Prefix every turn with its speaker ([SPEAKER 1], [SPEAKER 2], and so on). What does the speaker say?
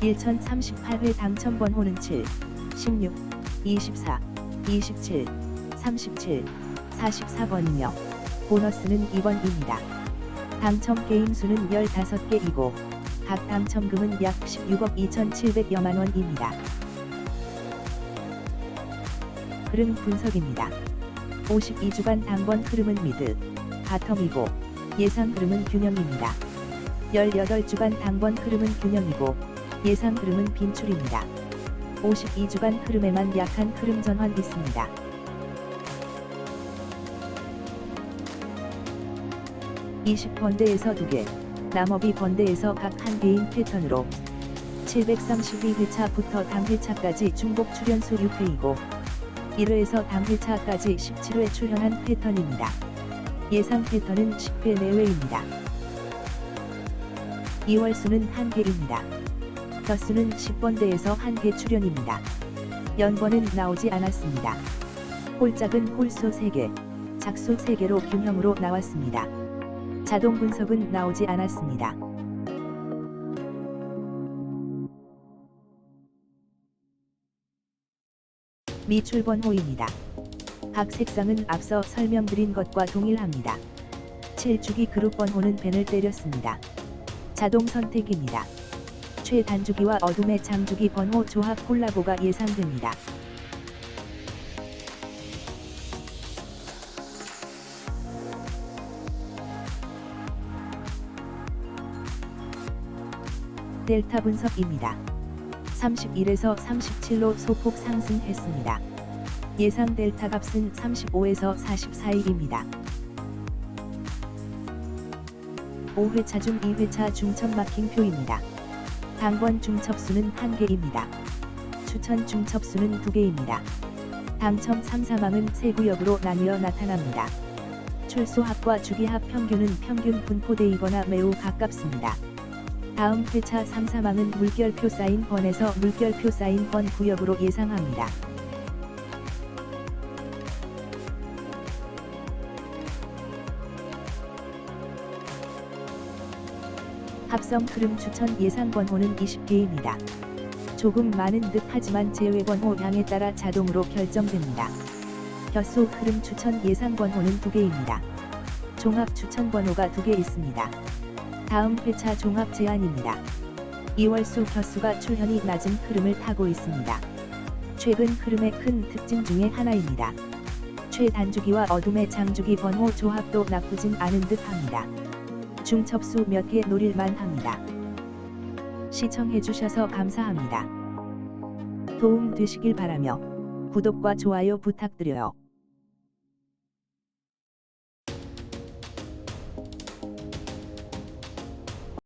[SPEAKER 1] 1038회 당첨 번호는 7, 16, 24, 27, 37, 44번이며 보너스는 2번입니다. 당첨 게임 수는 15개이고 각 당첨금은 약 16억 2,700여만 원입니다. 흐름 분석입니다. 52주간 당번 흐름은 미드, 바텀이고 예상 흐름은 균형입니다. 18주간 당번 흐름은 균형이고 예상 흐름은 빈출입니다. 52주간 흐름에만 약한 흐름 전환 있습니다. (20 번대에서 2개) 남업이 번대에서 각 한 개인 패턴으로 732회차부터 당회차까지 중복 출연수 6회이고 1회에서 당회차까지 17회 출연한 패턴입니다. 예상 패턴은 10회 내외입니다. 2월 수는 1개입니다. 덧수는 10번대에서 1개 출연입니다. 연번은 나오지 않았습니다. 홀짝은 홀수 3개, 작수 3개로 균형으로 나왔습니다. 자동 분석은 나오지 않았습니다. 미출 번호입니다. 각 색상은 앞서 설명드린 것과 동일합니다. 7주기 그룹 번호는 벤을 때렸습니다. 자동 선택입니다. 최단주기와 어둠의 장주기 번호 조합 콜라보가 예상됩니다. 델타 분석입니다. 31에서 37로 소폭 상승했습니다. 예상 델타 값은 35에서 44일입니다. 5회차 중 2회차 중첩 마킹표입니다. 당번 중첩수는 1개입니다. 추천 중첩수는 2개입니다. 당첨 3, 4망은 세 구역으로 나뉘어 나타납니다. 출소합과 주기합 평균은 평균 분포대이거나 매우 가깝습니다. 다음 회차 3, 4망은 물결표 쌓인 번에서 물결표 쌓인 번 구역으로 예상합니다. 합성 흐름 추천 예상 번호는 20개입니다. 조금 많은 듯 하지만 제외 번호 양에 따라 자동으로 결정됩니다. 벼수 흐름 추천 예상 번호는 2개입니다. 종합 추천 번호가 2개 있습니다. 다음 회차 종합 제한입니다. 2월수 벼수가 출현이 낮은 흐름을 타고 있습니다. 최근 흐름의 큰 특징 중에 하나입니다. 최단주기와 어둠의 장주기 번호 조합도 나쁘진 않은 듯 합니다. 중첩수 몇 개 노릴만 합니다. 시청해주셔서 감사합니다. 도움 되시길 바라며 구독과 좋아요 부탁드려요.